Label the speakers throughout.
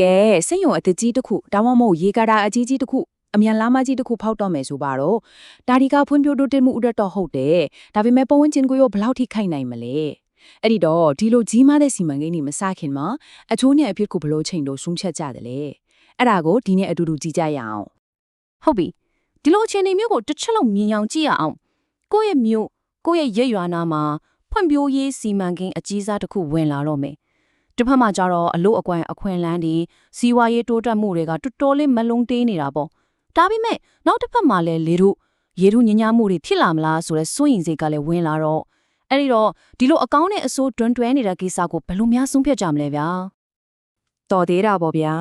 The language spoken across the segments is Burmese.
Speaker 1: ကဲစိတ်ယုံအတကြီးတစ်ခုဒါမှမဟုတ်ရေကာတာအကြီးကြီးတစ်ခုအမြန်လာမကြီးတစ်ခုဖောက်တော့မယ်ဆိုပါတော့ဒါဒီကဖွံ့ဖြိုးတိုးတက်မှုဥဒတ်တော့ဟုတ်တယ်ဒါပေမဲ့ပဝန်းကျင်ကိုရောဘယ်လောက်ထိခိုက်နိုင်မလဲအဲ့ဒီတော့ဒီလိုကြီးမားတဲ့စီမံကိန်းတွေမစခင်မှာအချိုးနဲ့အဖြစ်ကိုဘယ်လိုချိန်လို့ဆုံးဖြတ်ကြတယ်လဲအဲ့ဒါကိုဒီနေ့အတူတူကြည့်ကြရအောင်
Speaker 2: ဟုတ်ပြီဒီလိုအခြေအနေမျိုးကိုတစ်ချက်လုံးမြင်အောင်ကြည့်ရအောင်ကိုယ့်ရဲ့မြို့ကိုယ့်ရဲ့ရက်ရွာနာမှာဖွံ့ဖြိုးရေးစီမံကိန်းအကြီးစားတစ်ခုဝင်လာတော့မယ် တစ်ဖက်မှာကျတော့အလို့အကွမ်းအခွင့်အလန်းဒီစီးပွားရေးတိုးတက်မှုတွေကတော်တော်လေးမလုံးတေးနေတာပေါ့ဒါပေမဲ့နောက်တစ်ဖက်မှာလည်းလေတို့ရေထုညဉ့်ညမှုတွေဖြစ်လာမလားဆိုတော့စိုးရင်စိတ်ကလည်းဝင်လာတော့အဲ့ဒီတော့ဒီလိုအကောင်းနဲ့အဆိုးတွန်းတွဲနေတဲ့ကိစ္စကိုဘယ်လိုများဆုံးဖြတ်ကြမလဲဗျာ
Speaker 3: တော်သေးတာပေါ့ဗျာ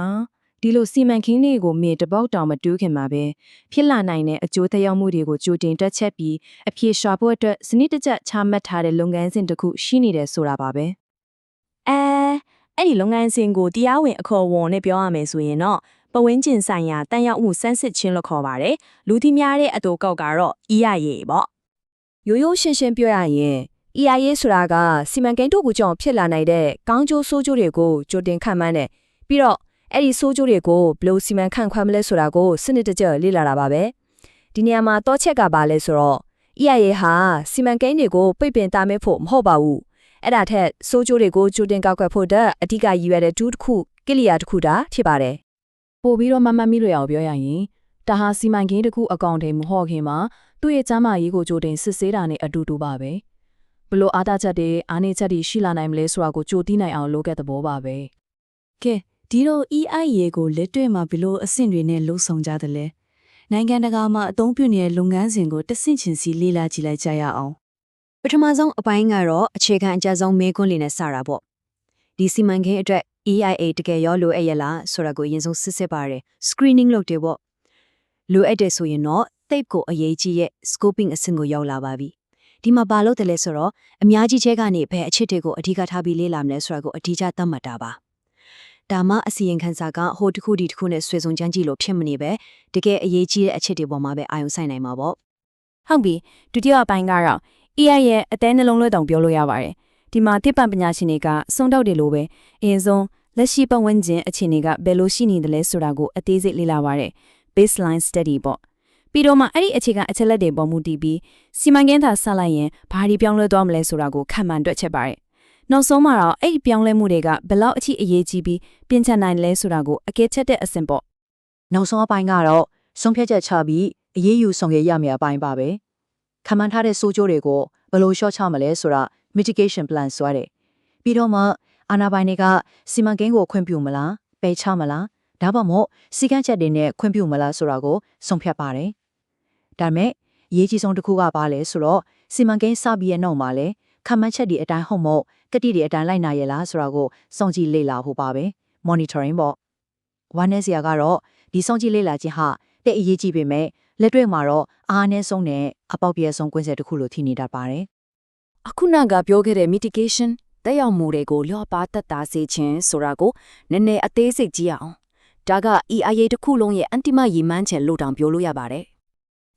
Speaker 3: ဒီလိုစီမံကိန်းတွေကိုမေတပေါက်တောင်မတူးခင်မှာပဲဖြစ်လာနိုင်တဲ့အကျိုးသက်ရောက်မှုတွေကိုကြိုတင်တွက်ချက်ပြီးအပြေရှာဖို့အတွက်စနစ်တကျချမှတ်ထားတဲ့လုပ်ငန်းစဉ်တစ်ခုရှိနေတယ်ဆိုတာပါပဲ
Speaker 4: အဲ အဲ့ဒီလုပ်ငန်းစဉ်ကိုတရားဝင်အခေါ်အဝေါ်နဲ့ပြောရမယ်ဆိုရင်တော့ပဝင်းကျင်ဆိုင်ရာတန်ရောက်မှုစမ်းစစ်ခြင်းလို့ခေါ်ပါတယ်လူသိများတဲ့အတူကောက်ကတော့ EIA ပေါ့
Speaker 5: ရိုးရိုးရှင်းရှင်းပြောရရင် EIA ဆိုတာကစီမံကိန်းတို့ကိုကြောင့်ဖြစ်လာနိုင်တဲ့ကောင်းကျိုးဆိုးကျိုးတွေကိုကြိုတင်ခန့်မှန်းတယ်ပြီးတော့အဲ့ဒီဆိုးကျိုးတွေကိုဘယ်လိုစီမံခန့်ခွဲမလဲဆိုတာကိုစနစ်တကျလေ့လာတာပါပဲဒီနေရာမှာတော့ချက်ကပါလဲဆိုတော့ EIA ဟာစီမံကိန်းတွေကိုပိတ်ပင်တားမဲ့ဖို့မဟုတ်ပါဘူး အဲ့ဒါထက်ဆိုးကျိုးတွေကိုကြိုတင်ကောက်ကွယ်ဖို့အတွက်အဓိကရည်ရွယ်တဲ့တူးတစ်ခုကိလျာတစ်ခုတာဖြစ်ပါတယ်
Speaker 3: ပို့ပြီးတော့မမတ်မိလို့ရအောင်ပြောရရင်ဒါဟာစီမံကိန်းတစ်ခုအကောင့်ထဲမဟုတ်ခင်မှာသူ့ရဲ့ကျမ်းမာရေးကိုကြိုတင်စစ်ဆေးတာနဲ့အတူတူပါပဲဘလို့အားသာချက်တွေအားနည်းချက်တွေရှိလာနိုင်မလဲဆိုတာကိုကြိုသိနိုင်အောင်လုပ်ခဲ့တဲ့ဘောပါပဲ
Speaker 6: ကဲဒီတော့ EIA ကိုလက်တွေ့မှာဘယ်လိုအဆင့်တွေနဲ့လှုပ်ဆောင်ကြသလဲနိုင်ငံတကာမှာအသုံးပြုနေတဲ့လုပ်ငန်းစဉ်ကိုတစ်ဆင့်ချင်းစီလေ့လာကြည့်လိုက်ကြရအောင်
Speaker 5: ပထမဆုံးအပိုင်းကတော့အခြေခံအကြဆုံးမေးခွန်းလေးနဲ့စတာပေါ့ဒီစီမံကိန်းအတွက် EIA တကယ်ရောလိုအပ်ရလားဆိုတာကိုအရင်ဆုံးစစ်စစ်ပါတယ် screening လုပ်တယ်ပေါ့လိုအပ်တယ်ဆိုရင်တော့သိပ်ကိုအရေးကြီးရဲ့ scoping အဆင့်ကိုရောက်လာပါပြီဒီမှာဘာလို့တလဲဆိုတော့အများကြီးချဲကနေဘယ်အချစ်တွေကိုအဓိကထားပြီးလေ့လာမလဲဆိုတာကိုအဓိကသတ်မှတ်တာပါဒါမှအစီရင်ခံစာကဟိုတစ်ခုဒီတစ်ခုနဲ့ဆွေစုံကြမ်းကြည့်လို့ဖြစ်မနေပဲတကယ်အရေးကြီးတဲ့အချက်တွေပေါ်မှာပဲအာရုံစိုက်နိုင်မှာပေါ့
Speaker 2: ဟုတ်ပြီဒုတိယအပိုင်းကတော့ AI ရဲ့အသေးနှလုံးလွှတ်တောင်ပြောလို့ရပါတယ်ဒီမှာတိပ္ပံပညာရှင်တွေကစုံတောက်တယ်လို့ပဲအရင်ဆုံးလက်ရှိပတ်ဝန်းကျင်အခြေအနေကဘယ်လိုရှိနေသလဲဆိုတာကိုအသေးစိတ်လေ့လာပါတယ် baseline study ပေါ့ပြီးတော့မှအဲ့ဒီအခြေခံအချက်လက်တွေပေါ်မူတည်ပြီးစီမံကိန်းသာဆက်လိုက်ရင်ဘာတွေပြောင်းလဲသွားမလဲဆိုတာကိုခံမှန်တွက်ချက်ပါတယ်နောက်ဆုံးမှာတော့အဲ့ဒီပြောင်းလဲမှုတွေကဘယ်လောက်အထိအရေးကြီးပြီးပြင်ချနိုင်လဲဆိုတာကိုအကဲချက်တဲ့အဆင့်ပေါ့
Speaker 7: နောက်ဆုံးအပိုင်းကတော့ဆုံးဖြတ်ချက်ချပြီးအရေးယူဆောင်ရွက်ရမယ့်အပိုင်းပါပဲ ခံမှန်းထားတဲ့စိုးကျိုးတွေကိုဘယ်လိုလျှော့ချမလဲဆိုတာ mitigation plan ဆွဲတယ်ပြီးတော့မှအာဏာပိုင်တွေကစီမံကိန်းကိုခွင့်ပြုမလားပယ်ချမလားဒါမှမဟုတ်စီကံချက်တွေနဲ့ခွင့်ပြုမလားဆိုတာကိုဆုံးဖြတ်ပါတယ်ဒါပေမဲ့အရေးကြီးဆုံးတစ်ခုကပါလဲဆိုတော့စီမံကိန်းစပြီးရဲ့နောက်မှာလဲခံမှန်းချက်တွေအတိုင်းဟုတ်မဟုတ်ကတိတွေအတိုင်းလိုက်နာရလားဆိုတာကိုစောင့်ကြည့်လေ့လာဖို့ပါပဲ monitoring ပေါ့ဝမ်းနည်းစရာကတော့ဒီစောင့်ကြည့်လေ့လာခြင်းဟာတဲ့အရေးကြီးပေမဲ့ လက်တွေ့မှာတော့အားနည်းဆုံးနဲ့အပေါက်ပြဲဆုံးကွင်းဆက်တစ်ခုလိုထိနေတတ်ပါတယ်
Speaker 1: အခုနကပြောခဲ့တဲ့ mitigation တက်ရောက်မှုတွေကိုလျော့ပါတက်တာစေခြင်းဆိုတာကိုနည်းနည်းအသေးစိတ်ကြည့်အောင်ဒါက EIA တစ်ခုလုံးရဲ့အန်တိမရည်မှန်းချက်လို့တောင်ပြောလို့ရပါတယ်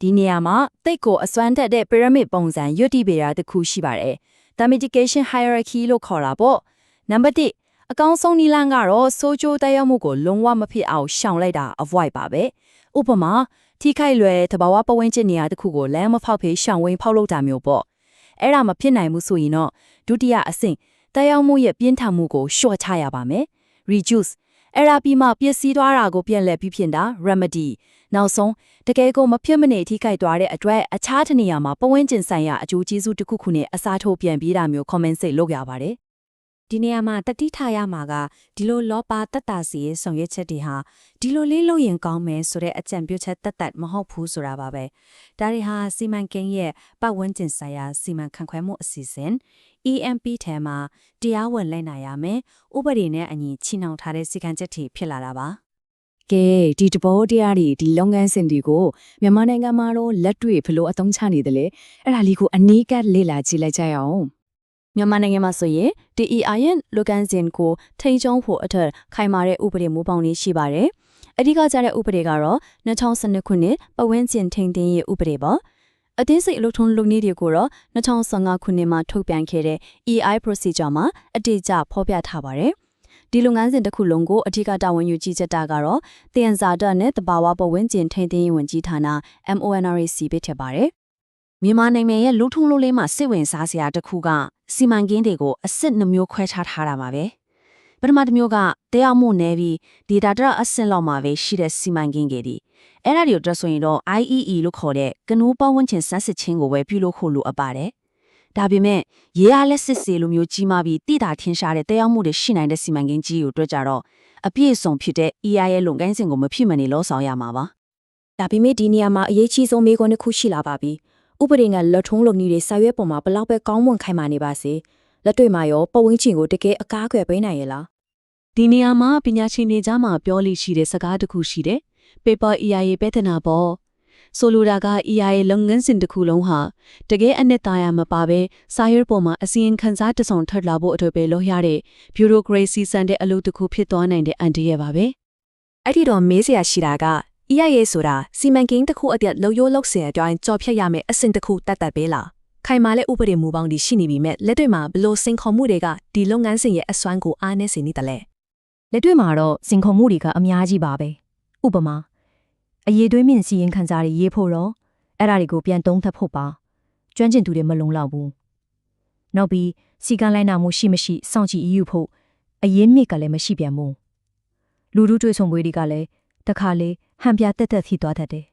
Speaker 4: ဒီနေရာမှာတိတ်ကိုအစွမ်းတက်တဲ့ pyramid ပုံစံရွတ်တိပေရာတစ်ခုရှိပါတယ်။ The mitigation hierarchy လို့ခေါ်တာပေါ့။နံပါတ်1အကောင်းဆုံးနည်းလမ်းကတော့စိုးကျိုးတက်ရောက်မှုကိုလုံးဝမဖြစ်အောင်ရှောင်လိုက်တာ avoid ပါပဲ။ဥပမာ ထိခိုက်လွယ်သဘာဝပတ်ဝန်းကျင်နေရာတစ်ခုကိုလမ်းမဖောက်ဖေးရှောင်ဝင်းဖောက်လုပ်တာမျိုးပေါ့။အဲ့ဒါမဖြစ်နိုင်ဘူးဆိုရင်တော့ဒုတိယအဆင့်တက်ရောက်မှုရဲ့ပြင်းထန်မှုကိုလျှော့ချရပါမယ်။ reduce အဲ့ဒါပြီးမှပျက်စီးသွားတာကိုပြန်လည်ပြီးဖြစ်တာ remedy နောက်ဆုံးတကယ်ကိုမဖြစ်မနေထိခိုက်သွားတဲ့အတွက်အခြားတစ်နေရာမှာပဝန်းကျင်ဆိုင်ရာအကျိုးကျေးဇူးတစ်ခုခုနဲ့အစားထိုးပြန်ပြီးတာမျိုး comment စိတ်လုပ်ရပါတယ်
Speaker 5: ဒီနေရာမှာတတိထားရမှာကဒီလိုလောပါတက်တာစီရဲ့ဆောင်ရွက်ချက်တွေဟာဒီလိုလေးလုပ်ရင်ကောင်းမယ်ဆိုတဲ့အကြံပြုချက်တက်တက်မဟုတ်ဘူးဆိုတာပါပဲဒါတွေဟာစီမံကိန်းရဲ့ပတ်ဝန်းကျင်ဆိုင်ရာစီမံခန့်ခွဲမှုအစီအစဉ် EMP ထဲမှာတရားဝင်လိုက်နာရမယ်ဥပဒေနဲ့အညီချီနှောင်ထားတဲ့စီကံချက်တွေဖြစ်လာတာပါ
Speaker 1: ကဲဒီတဘောတရားတွေဒီလုပ်ငန်းစဉ်တွေကိုမြန်မာနိုင်ငံမှာတော့လက်တွေ့ဘယ်လိုအသုံးချနေသလဲအဲ့ဒါလေးကိုအနည်းကပ်လေ့လာကြည့်လိုက်ကြရအောင်
Speaker 2: မြန်မာနိုင်ငံမှာဆိုရင် DEI ရဲ့လူကန်စင်ကိုထိန်းချုပ်ဖို့အတွက်ခိုင်မာတဲ့ဥပဒေမူပေါင်းလေးရှိပါတယ်။အဓိကကျတဲ့ဥပဒေကတော့2012ခုနှစ်ပဝန်းကျင်ထိန်းသိမ်းရေးဥပဒေပါ။အသေးစိတ်အလုပ်ထုံးလုပ်နည်းတွေကိုတော့2015ခုနှစ်မှာထုတ်ပြန်ခဲ့တဲ့ EI procedure မှာအတိအကျဖော်ပြထားပါတယ်။
Speaker 4: ဒီလုပ်ငန်းစဉ်တစ်ခုလုံးကိုအထူးတာဝန်ယူကြီးချက်တာကတော့တယန်ဇာတာနဲ့တဘာဝပဝန်းကျင်ထိန်းသိမ်းရေးဝန်ကြီးဌာန MONRC ပဲဖြစ်ပါတယ်။ မြန်မာနိုင်ငံရဲ့လူထုလုံးလေးမှာစိတ်ဝင်စားစရာတစ်ခုကစီမံကိန်းတွေကိုအစစ်နှမျိုးခွဲခြားထားတာပါပဲ။ပထမတစ်မျိုးကတရားမှုနယ်ပြီး data တရအဆင့်လောက်မှာပဲရှိတဲ့စီမံကိန်းတွေဒီအဲ့ဒါတွေကိုတွက်ဆိုရင်တော့ IEE လို့ခေါ်တဲ့ကနိုးပဝန်းကျင်စမ်းစစ်ခြင်းကိုပဲပြုလုပ်ဖို့လိုအပ်ပါတယ်။ဒါပေမဲ့ရေအားလက်စစ်စီလိုမျိုးကြီးမားပြီးတိတာထင်ရှားတဲ့တရားမှုတွေရှိနိုင်တဲ့စီမံကိန်းကြီးကိုတွက်ကြတော့အပြည့်အစုံဖြစ်တဲ့ EI ရဲ့လုပ်ငန်းစဉ်ကိုမဖြစ်မနေလောဆောင်ရမှာပါ
Speaker 2: ဒါပေမဲ့ဒီနေရာမှာအရေးကြီးဆုံးမေးခွန်းတစ်ခုရှိလာပါပြီ ဥပဒေကလက်ထုံးလုပ်နည်းတွေစာရွက်ပေါ်မှာဘလောက်ပဲကောင်းမွန်ခိုင်မာနေပါစေလက်တွေ့မှာရောပတ်ဝန်းကျင်ကိုတကယ်အကားအကွယ်ပေးနိုင်ရလား
Speaker 6: ဒီနေရာမှာပညာရှင်တွေကြားမှာပြောလိရှိတဲ့စကားတစ်ခုရှိတယ်။ paper EIA ပဲတနာပေါ့။ဆိုလိုတာက EIA လုပ်ငန်းစဉ်တစ်ခုလုံးဟာတကယ်အနှစ်သာရမပါဘဲစာရွက်ပေါ်မှာအစီရင်ခံစားတစုံထွက်လာဖို့အတွက်ပဲလုပ်ရတဲ့ bureaucracy စံတဲ့အလုပ်တစ်ခုဖြစ်သွားနိုင်တဲ့အန်တီရဲ့ပါပဲ။
Speaker 2: အဲ့ဒီတော့မေးစရာရှိတာက EIA ဆိုတာစီမံကိန်းတစ်ခုအပြတ်လုံရိုးလောက်စင်အတိုင်းကြော်ဖြတ်ရမယ်အဆင့်တစ်ခုတတ်တတ်ပဲလားခိုင်မာတဲ့ဥပဒေမူပေါင်းဒီရှိနေပြီမဲ့လက်တွေ့မှာဘလို့စင်ခေါ်မှုတွေကဒီလုပ်ငန်းစဉ်ရဲ့အစွမ်းကိုအားနည်းစေနေတယ်လဲ
Speaker 3: လက်တွေ့မှာတော့စင်ခုံမှုတွေကအများကြီးပါပဲဥပမာအရေးသွေးမြင့်စီရင်ခံစားတွေရေးဖို့တော့အဲ့ဒါတွေကိုပြန်သုံးသပ်ဖို့ပါကျွမ်းကျင်သူတွေမလုံလောက်ဘူးနောက်ပြီးစီကံလိုက်နာမှုရှိမရှိစောင့်ကြည့်အယူဖို့အရေးမြစ်ကလည်းမရှိပြန်ဘူးလူလူတွေ့ဆုံပွဲတွေကလည်း တစ်ခါလေဟန်ပြတက်တက်ထိသွားတတ်တယ်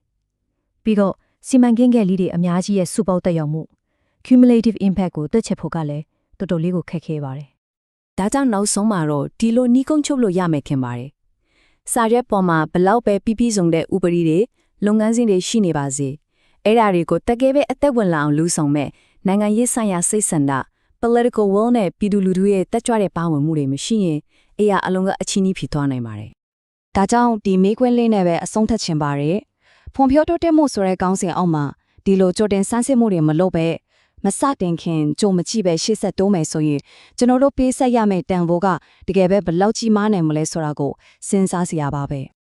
Speaker 3: ပြီးတော့စီမံကိန်းကလေးတွေအများကြီးရဲ့စုပေါင်းတက်ရောက်မှု cumulative impact ကိုတွက်ချက်ဖို့ကလည်းတော်တော်လေးကိုခက်ခဲပါတယ်
Speaker 2: ဒါကြောင့်နောက်ဆုံးမှာတော့ဒီလိုနှီးကုန်းချုပ်လို့ရမယ်ခင်ပါတယ်စာရွက်ပေါ်မှာဘလောက်ပဲပြီးပြီးဆုံးတဲ့ဥပဒေတွေလုပ်ငန်းစဉ်တွေရှိနေပါစေအဲ့ဒါတွေကိုတကယ်ပဲအသက်ဝင်လာအောင်လူဆောင်မဲ့နိုင်ငံရေးဆိုင်ရာစိတ်ဆန္ဒ political will နဲ့ပြည်သူလူထုရဲ့တက်ကြွတဲ့ပါဝင်မှုတွေမရှိရင်အေးရအလုံးကအချင်းကြီးဖြစ်သွားနိုင်ပါတယ်
Speaker 4: ဒါကြောင့်ဒီမေးခွန်းလေးနဲ့ပဲအဆုံးသတ်ချင်ပါတယ်ဖွံ့ဖြိုးတိုးတက်မှုဆိုတဲ့ကောင်းစဉ်အောက်မှာဒီလိုကြိုတင်စမ်းစစ်မှုတွေမလုပ်ပဲမစတင်ခင်ကြုံမကြည့်ပဲရှေ့ဆက်တိုးမယ်ဆိုရင်ကျွန်တော်တို့ပေးဆက်ရမယ့်တန်ဖိုးကတကယ်ပဲဘယ်လောက်ကြီးမားနိုင်မလဲဆိုတာကိုစဉ်းစားစရာပါပဲ